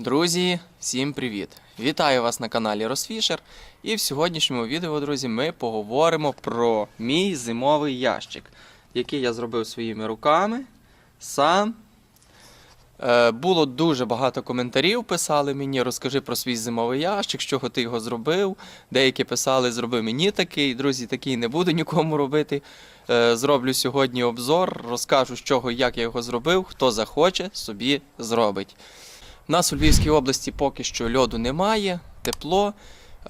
Друзі, всім привіт! Вітаю вас на каналі Росфішер. І в сьогоднішньому відео, друзі, ми поговоримо про мій зимовий ящик, який я зробив своїми руками сам. Е, було дуже багато коментарів, писали мені, розкажи про свій зимовий ящик, з чого ти його зробив. Деякі писали, зроби мені такий. Друзі, такий не буду нікому робити. Е, зроблю сьогодні обзор, розкажу, з чого як я його зробив. Хто захоче, собі зробить. Нас у Львівській області поки що льоду немає, тепло.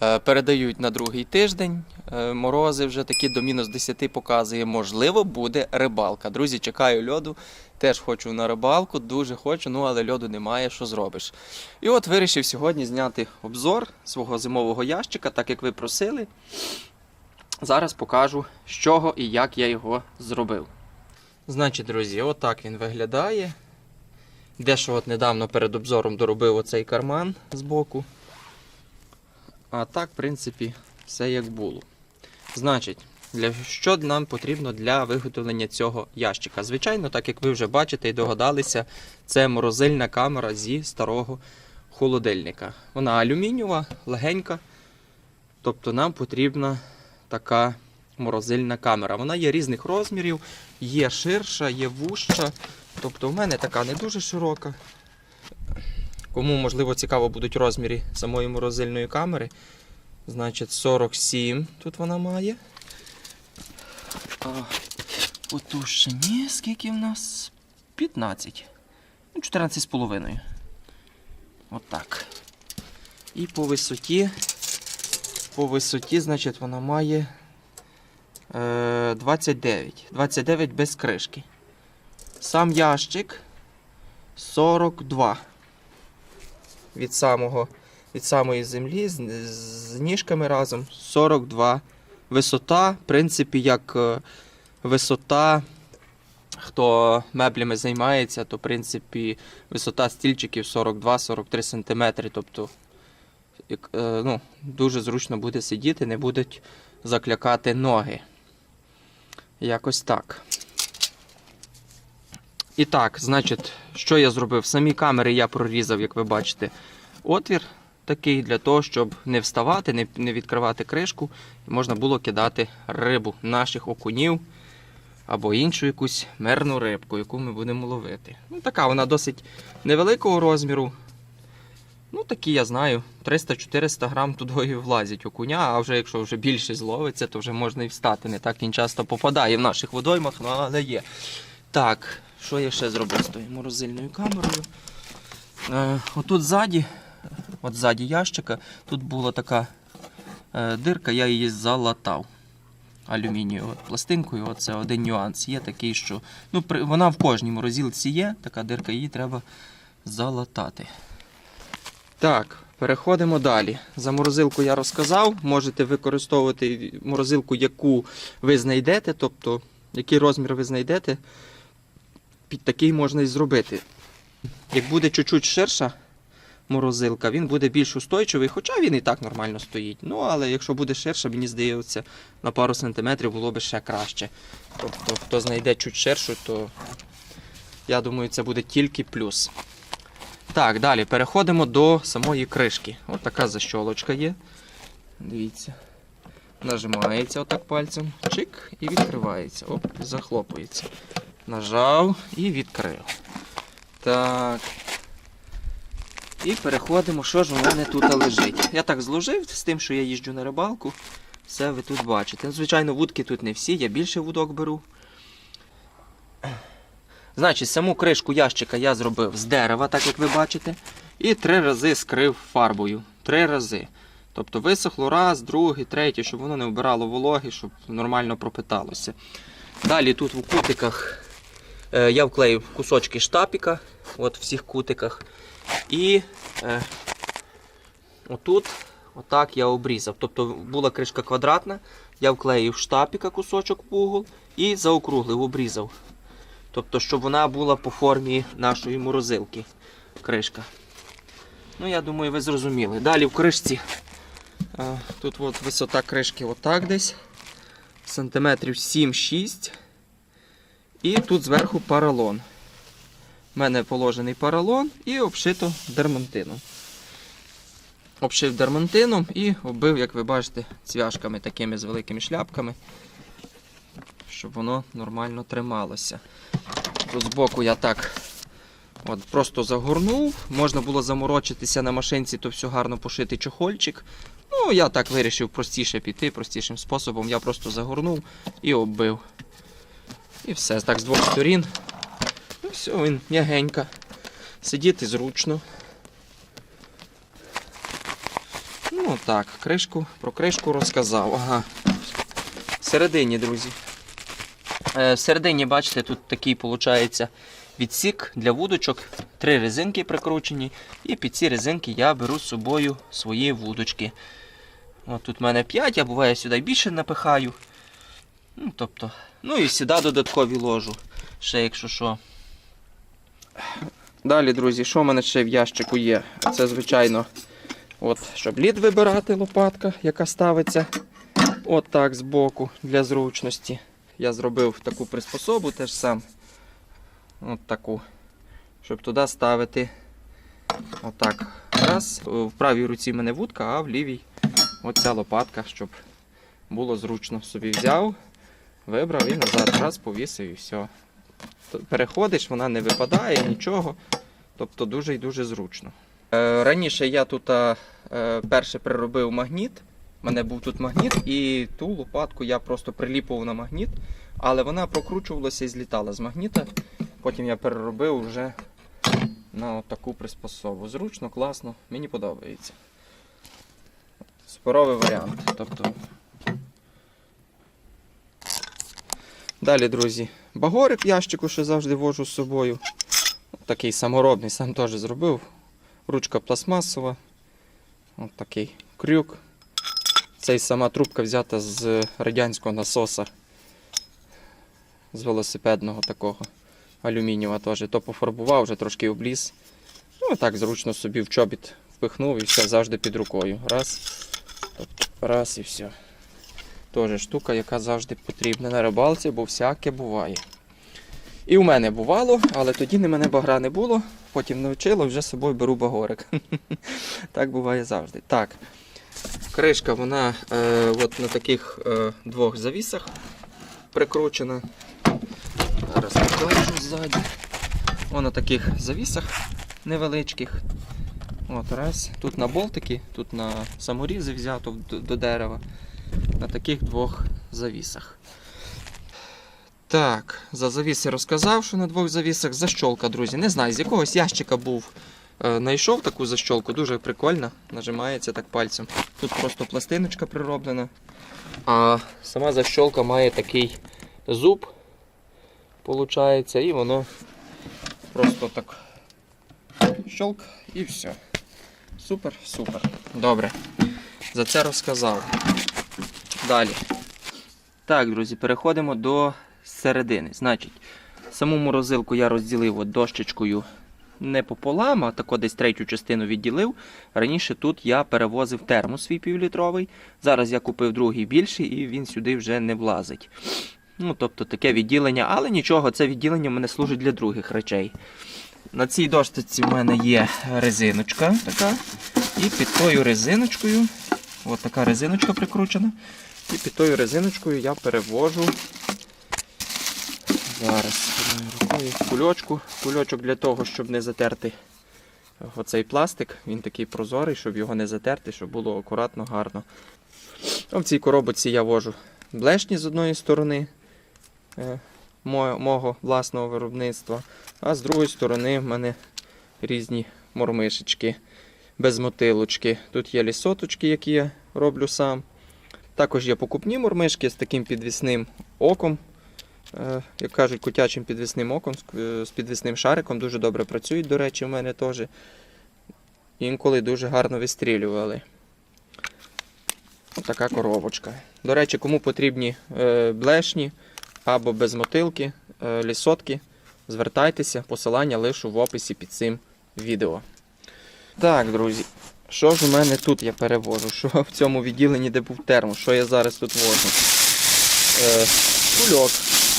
Е, Передають на другий тиждень. Е, Морози вже такі до мінус 10 показує. Можливо, буде рибалка. Друзі, чекаю льоду. Теж хочу на рибалку, дуже хочу, ну але льоду немає, що зробиш. І от вирішив сьогодні зняти обзор свого зимового ящика, так як ви просили. Зараз покажу, з чого і як я його зробив. Значить, друзі, отак він виглядає. Дещо от недавно перед обзором доробив оцей карман збоку. А так, в принципі, все як було. Значить, для, що нам потрібно для виготовлення цього ящика? Звичайно, так як ви вже бачите і догадалися, це морозильна камера зі старого холодильника. Вона алюмінієва, легенька. Тобто нам потрібна така морозильна камера. Вона є різних розмірів, є ширша, є вужча. Тобто в мене така не дуже широка. Кому, можливо, цікаво будуть розміри самої морозильної камери. Значить, 47 тут вона має. А по скільки в нас? 15. Ну, 14,5. Отак. І по висоті. По висоті, значить, вона має е, 29. 29 без кришки. Сам ящик 42. Від самого, від самої землі з, з ніжками разом 42. Висота, в принципі, як е, висота, хто меблями займається, то в принципі висота стільчиків 42-43 см. Тобто е, ну, дуже зручно буде сидіти, не будуть заклякати ноги. Якось так. І так, значить, що я зробив? В самій камері я прорізав, як ви бачите, отвір такий для того, щоб не вставати, не, відкривати кришку, і можна було кидати рибу наших окунів або іншу якусь мерну рибку, яку ми будемо ловити. Ну, така вона досить невеликого розміру. Ну, такі я знаю, 300-400 грам туди влазять окуня, а вже якщо вже більше зловиться, то вже можна і встати. Не так він часто попадає в наших водоймах, ну, але є. Так, що я ще зробив з тою морозильною камерою? Е, отут ззаді, от ззаді ящика, тут була така е, дирка, я її залатав алюмінієвою пластинкою. Оце один нюанс. Є такий, що ну, при, вона в кожній морозилці є, така дирка, її треба залатати. Так, переходимо далі. За морозилку я розказав. Можете використовувати морозилку, яку ви знайдете, тобто який розмір ви знайдете, під такий можна і зробити. Як буде чуть-чуть ширша морозилка, він буде більш устойчивий, хоча він і так нормально стоїть. Ну, але якщо буде ширша, мені здається, на пару сантиметрів було б ще краще. Тобто, хто знайде чуть ширшу, то я думаю, це буде тільки плюс. Так, далі переходимо до самої кришки. Ось така защолочка є. Дивіться. Нажимається отак пальцем. Чик і відкривається. Оп, захлопується. Нажав і відкрив. Так. І переходимо, що ж у мене тут лежить. Я так зложив з тим, що я їжджу на рибалку. Все ви тут бачите. Звичайно, вудки тут не всі, я більше вудок беру. Значить, саму кришку ящика я зробив з дерева, так як ви бачите. І три рази скрив фарбою. Три рази. Тобто висохло раз, другий, третій, щоб воно не вбирало вологи, щоб нормально пропиталося. Далі тут в кутиках я вклеїв кусочки штапіка, от в всіх кутиках. І е, отут отак я обрізав. Тобто була кришка квадратна, я вклеїв штапіка кусочок в і заокруглив, обрізав. Тобто, щоб вона була по формі нашої морозилки. Кришка. Ну, я думаю, ви зрозуміли. Далі в кришці. е, Тут от висота кришки отак десь. Сантиметрів 7-6. І тут зверху паралон. в мене положений поролон і обшито дермантином. Обшив дермантином і оббив, як ви бачите, цвяшками такими з великими шляпками, щоб воно нормально трималося. Тут збоку я так от, просто загорнув. Можна було заморочитися на машинці, то все гарно пошити чохольчик. Ну, я так вирішив простіше піти, простішим способом. Я просто загорнув і оббив. І все, так з двох сторін. Ну, все, він м'ягенько. Сидіти зручно. Ну так, кришку, про кришку розказав. Ага. Всередині, друзі. Е, всередині, бачите, тут такий виходить відсік для вудочок. Три резинки прикручені. І під ці резинки я беру з собою свої вудочки. От тут в мене 5, а буває сюди більше напихаю. Ну, тобто, ну і сюди додаткові ложу. Ще якщо що. Далі, друзі, що в мене ще в ящику є? Це, звичайно, от, щоб лід вибирати лопатка, яка ставиться от так збоку для зручності. Я зробив таку приспособу теж сам. От таку. Щоб туди ставити отак. Раз. В правій руці в мене вудка, а в лівій оця лопатка, щоб було зручно. Собі взяв, вибрав і назад раз повісив і все. Переходиш, вона не випадає, нічого. Тобто дуже і дуже зручно. Е, раніше я тут е, перше приробив магніт. У мене був тут магніт, і ту лопатку я просто приліпував на магніт, але вона прокручувалася і злітала з магніта. Потім я переробив вже на таку приспособу. Зручно, класно, мені подобається. Споровий варіант. Тобто... Далі, друзі, багорик в ящику, що завжди вожу з собою. Такий саморобний, сам теж зробив. Ручка пластмасова. От такий крюк. Цей сама трубка взята з радянського насоса. З велосипедного такого алюмінієва теж. То пофарбував, вже трошки обліз. Ну, так зручно собі в чобіт впихнув і все завжди під рукою. Раз. Тобто, раз і все. Теж штука, яка завжди потрібна на рибалці, бо всяке буває. І у мене бувало, але тоді не мене багра не було. Потім навчило, вже з собою беру багорик. так буває завжди. Так. Кришка вона е, от на таких е, двох завісах прикручена. Зараз покажу ззаді. О, на таких завісах невеличких. От раз. Тут на болтики, тут на саморізи взято до, до дерева. На таких двох завісах. Так, за завіси розказав, що на двох завісах защолка, друзі. Не знаю, з якогось ящика був. Е, Найшов таку защолку, дуже прикольна. Нажимається так пальцем. Тут просто пластиночка прироблена. А сама защолка має такий зуб, виходить, і воно просто так щолк і все. Супер, супер. Добре. За це розказав. Далі. Так, друзі, переходимо до середини. Значить, саму морозилку я розділив дощечкою не пополам, а тако десь третю частину відділив. Раніше тут я перевозив термос свій півлітровий. Зараз я купив другий більший і він сюди вже не влазить. Ну, тобто таке відділення, але нічого, це відділення в мене служить для других речей. На цій дошці в мене є резиночка така. І під тою резиночкою, от така резиночка прикручена. І під тою резиночкою я перевожу зараз рукою кульочку. Кульочок для того, щоб не затерти оцей пластик. Він такий прозорий, щоб його не затерти, щоб було акуратно, гарно. В цій коробочці я вожу блешні з одної сторони е, мого власного виробництва, а з другої сторони в мене різні мормишечки без мотилочки. Тут є лісоточки, які я роблю сам. Також є покупні мормишки з таким підвісним оком. Е, Як кажуть, котячим підвісним оком, з- е, підвісним шариком. Дуже добре працюють, до речі, в мене теж. Інколи дуже гарно вистрілювали. Ось така коробочка. До речі, кому потрібні е, блешні або без мотилки, е, лісотки, звертайтеся, посилання лишу в описі під цим відео. Так, друзі, що ж у мене тут я перевожу? Що в цьому відділенні, де був термос? Що я зараз тут вожу? Е, кульок.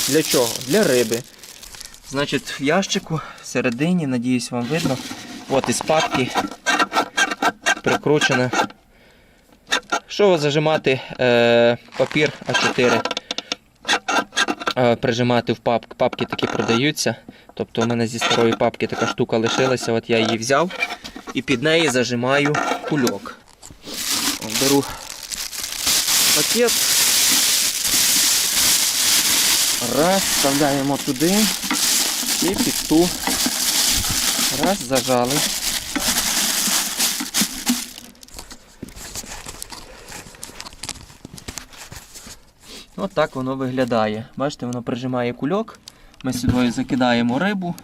Для чого? Для риби. Значить, в ящику всередині, надіюсь, вам видно. От із папки прикручена. Що зажимати е, папір А4, е, прижимати в папки. Папки такі продаються. Тобто у мене зі старої папки така штука лишилася, от я її взяв і під неї зажимаю кульок. Беру пакет. Раз, вставляємо туди і під ту. Раз, зажали. От так воно виглядає. Бачите, воно прижимає кульок. Ми сюди закидаємо рибу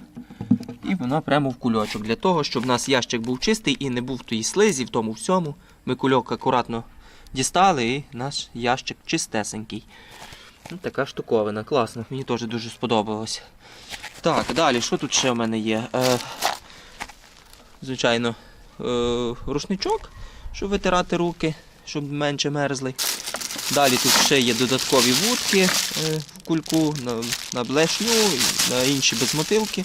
і вона прямо в кульочок. Для того, щоб у нас ящик був чистий і не був тої слизі, в тому всьому. Ми кульок акуратно дістали і наш ящик чистесенький. Ну, така штуковина, класно, мені теж дуже сподобалось. Так, далі, що тут ще в мене є? Е, звичайно, е, рушничок, щоб витирати руки, щоб менше мерзли. Далі тут ще є додаткові вудки е, в кульку на, на блешню, на інші безмотилки.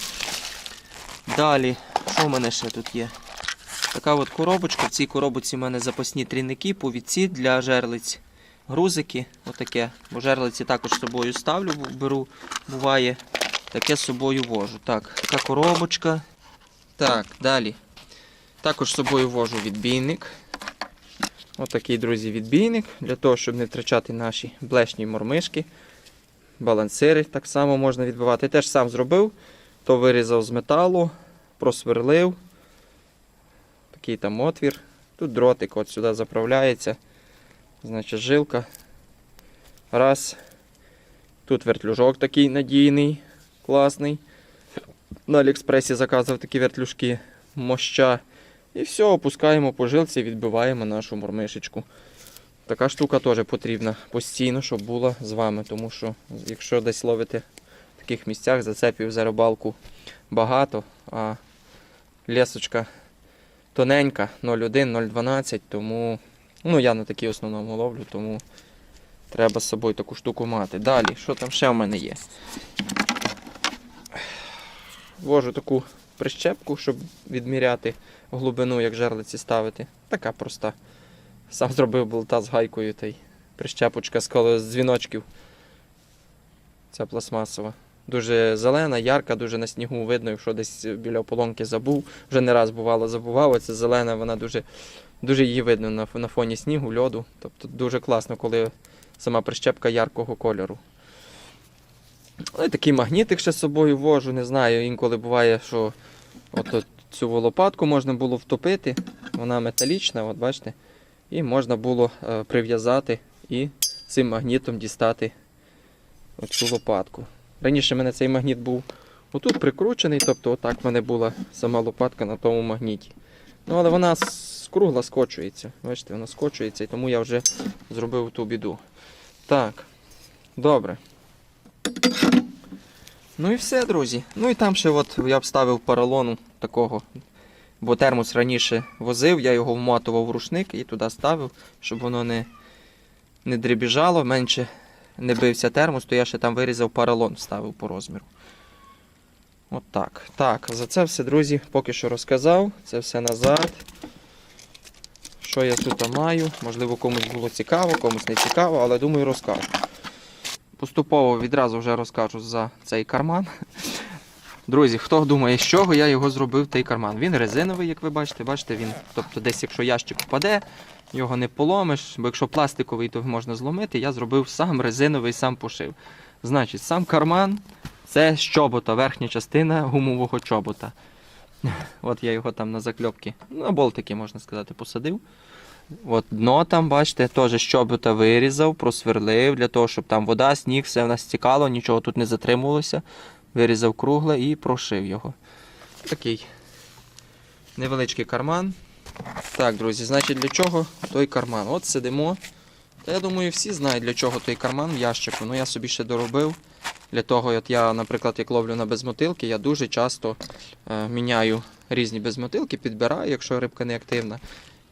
Далі, що в мене ще тут є? Така от коробочка. В цій коробочці в мене запасні трійники, повідці для жерлиць, грузики. Отаке. Бо жерлиці також з собою ставлю, беру, буває. Таке з собою вожу. Так, така коробочка. Так, далі. Також з собою вожу відбійник. Отакий, друзі, відбійник. Для того, щоб не втрачати наші блешні мормишки. Балансири так само можна відбивати. Теж сам зробив. То вирізав з металу, просверлив. Такий там отвір. Тут дротик от сюди заправляється. Значить, жилка. Раз. Тут вертлюжок такий надійний, класний. На Аліекспресі заказав такі вертлюжки моща. І все, опускаємо по жилці, відбиваємо нашу мормишечку. Така штука теж потрібна постійно, щоб була з вами. Тому що якщо десь ловите в таких місцях, зацепів за рибалку багато, а лісочка тоненька 0,1, 0,12, тому ну, я на такій основному ловлю, тому треба з собою таку штуку мати. Далі, що там ще в мене є? Вожу таку прищепку, щоб відміряти глибину, як жерлиці ставити. Така проста. Сам зробив болта з гайкою та й прищепочка з коло з дзвіночків. Ця пластмасова. Дуже зелена, ярка, дуже на снігу видно, якщо десь біля ополонки забув. Вже не раз бувало забував. Оця зелена, вона дуже, дуже її видно на, на фоні снігу, льоду. Тобто дуже класно, коли сама прищепка яркого кольору. Але такий магнітик ще з собою вожу, не знаю. Інколи буває, що от цю лопатку можна було втопити. Вона металічна, от бачите. І можна було е, прив'язати і цим магнітом дістати оцю лопатку. Раніше в мене цей магніт був отут прикручений, тобто отак в мене була сама лопатка на тому магніті. Ну, але вона с- кругла скочується. Бачите, вона скочується, і тому я вже зробив ту біду. Так, добре. Ну і все, друзі. Ну і там ще от я вставив поролону такого. Бо термос раніше возив, я його вматував в рушник і туди ставив, щоб воно не, не дребіжало, менше не бився термос, то я ще там вирізав поролон, вставив по розміру. От так. Так, за це все, друзі, поки що розказав. Це все назад. Що я тут маю? Можливо, комусь було цікаво, комусь не цікаво, але думаю, розкажу. Поступово відразу вже розкажу за цей карман. Друзі, хто думає, з чого я його зробив, той карман. Він резиновий, як ви бачите. Бачите, він, тобто десь, якщо ящик впаде, його не поломиш, бо якщо пластиковий, то можна зломити. Я зробив сам резиновий, сам пошив. Значить, сам карман це з чобота, верхня частина гумового чобота. От я його там на закльопки, на болтики, можна сказати, посадив. От дно там, бачите, теж з чобота вирізав, просверлив, для того, щоб там вода, сніг, все в нас стікало, нічого тут не затримувалося. Вирізав кругле і прошив його. Такий невеличкий карман. Так, друзі, значить для чого той карман? От сидимо. Та я думаю, всі знають, для чого той карман в ящику. Ну я собі ще доробив. Для того, от я, наприклад, як ловлю на безмотилки, я дуже часто е, міняю різні безмотилки, підбираю, якщо рибка не активна.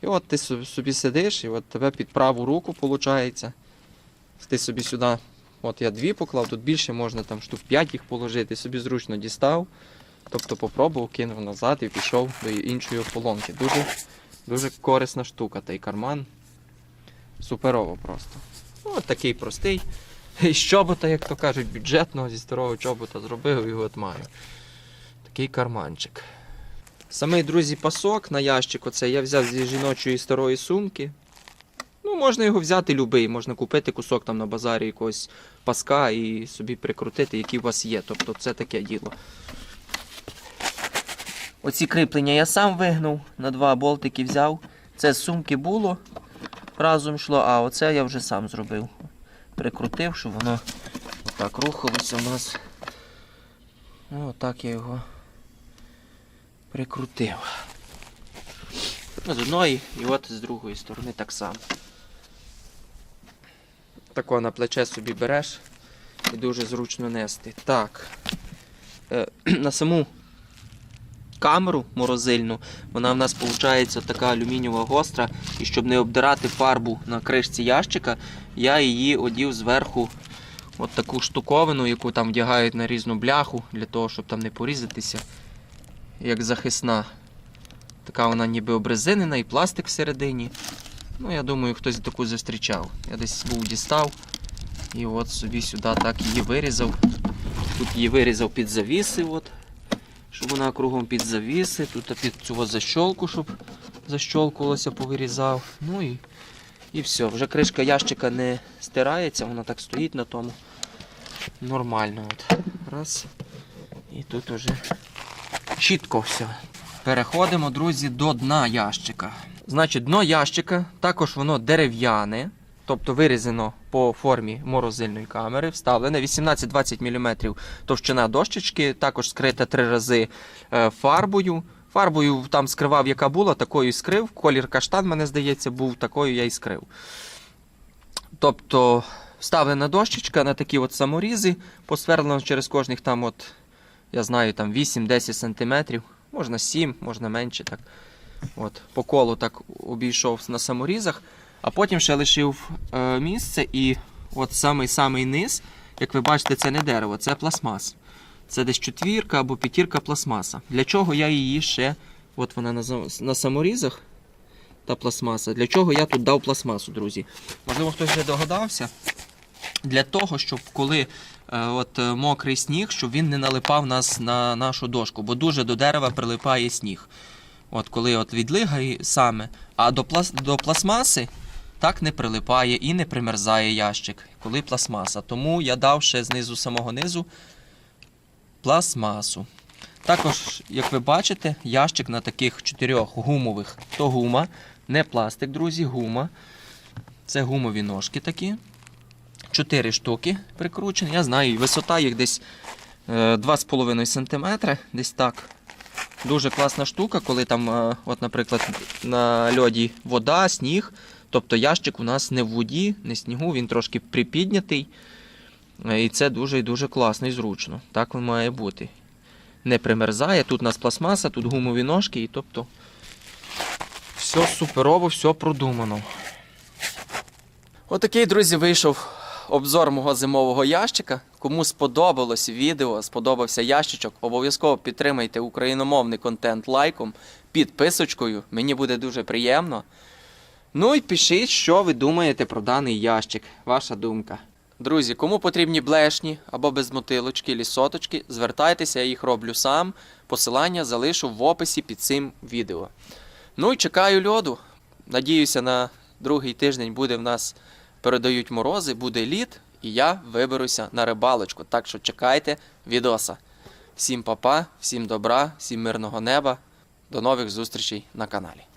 І от ти собі сидиш, і от тебе під праву руку виходить. Ти собі сюди, от я дві поклав, тут більше можна там штук 5 їх положити, собі зручно дістав. Тобто попробував, кинув назад і пішов до іншої ополонки. Дуже, дуже корисна штука, та карман. Суперово просто. Ну, от такий простий. З чобота, як то кажуть, бюджетного зі старого чобота зробив і от маю. Такий карманчик. Самий, друзі, пасок на ящик оце я взяв зі жіночої старої сумки. Ну, можна його взяти любий, можна купити кусок там на базарі якогось паска і собі прикрутити, який у вас є. Тобто це таке діло. Оці кріплення я сам вигнув, на два болтики взяв. Це з сумки було, разом йшло, а оце я вже сам зробив. Прикрутив, щоб воно так рухалося у нас. Ну, отак я його прикрутив. З одної і от з другої сторони так само. Тако на плече собі береш і дуже зручно нести. Так. Е, на саму камеру морозильну, вона в нас виходить така алюмінієва гостра. І щоб не обдирати фарбу на кришці ящика, я її одів зверху от таку штуковину, яку там вдягають на різну бляху, для того, щоб там не порізатися, як захисна. Така вона ніби обрезинена і пластик всередині. Ну, я думаю, хтось таку зустрічав. Я десь був дістав і от собі сюди так її вирізав. Тут її вирізав під завіси, от, щоб вона кругом під завіси. Тут під цього защолку, щоб защолкувалося, повирізав. Ну і, і все. Вже кришка ящика не стирається, вона так стоїть на тому. Нормально. От. Раз. І тут уже чітко все. Переходимо, друзі, до дна ящика. Значить, дно ящика також воно дерев'яне, тобто вирізано по формі морозильної камери, вставлене 18-20 мм товщина дощечки, також скрита три рази е, фарбою. Фарбою там скривав, яка була, такою і скрив. Колір каштан, мене здається, був, такою я і скрив. Тобто вставлена дощечка на такі от саморізи, посверлено через кожних там, от, я знаю, там 8-10 см, можна 7, можна менше. так. От, по колу так обійшов на саморізах, а потім ще лишив е, місце і от самий-самий низ, як ви бачите, це не дерево, це пластмас. Це десь четвірка або п'ятірка пластмаса. Для чого я її ще, от вона на, на саморізах, та пластмаса. Для чого я тут дав пластмасу, друзі? Можливо, хтось вже догадався. Для того, щоб коли е, от, е, мокрий сніг, щоб він не налипав нас на нашу дошку, бо дуже до дерева прилипає сніг. От коли от відлигає саме, а до, плас, до пластмаси так не прилипає і не примерзає ящик, коли пластмаса. Тому я дав ще знизу самого низу пластмасу. Також, як ви бачите, ящик на таких чотирьох гумових, то гума, не пластик, друзі, гума. Це гумові ножки такі. Чотири штуки прикручені. Я знаю, висота їх десь е, 2,5 см, десь так. Дуже класна штука, коли там, е, от, наприклад, на льоді вода, сніг. Тобто ящик у нас не в воді, не снігу, він трошки припіднятий. Е, І це дуже і дуже класно і зручно. Так він має бути. Не примерзає. Тут у нас пластмаса, тут гумові ножки, і тобто все суперово, все продумано. Отакий, друзі, вийшов обзор мого зимового ящика. Кому сподобалось відео, сподобався ящичок, обов'язково підтримайте україномовний контент лайком, підписочкою. Мені буде дуже приємно. Ну і пишіть, що ви думаєте про даний ящик. Ваша думка. Друзі, кому потрібні блешні або безмотилочки, лісоточки, звертайтеся, я їх роблю сам. Посилання залишу в описі під цим відео. Ну і чекаю льоду. Надіюся, на другий тиждень буде в нас передають морози, буде лід, і я виберуся на рибалочку. Так що чекайте відоса. Всім папа, всім добра, всім мирного неба. До нових зустрічей на каналі.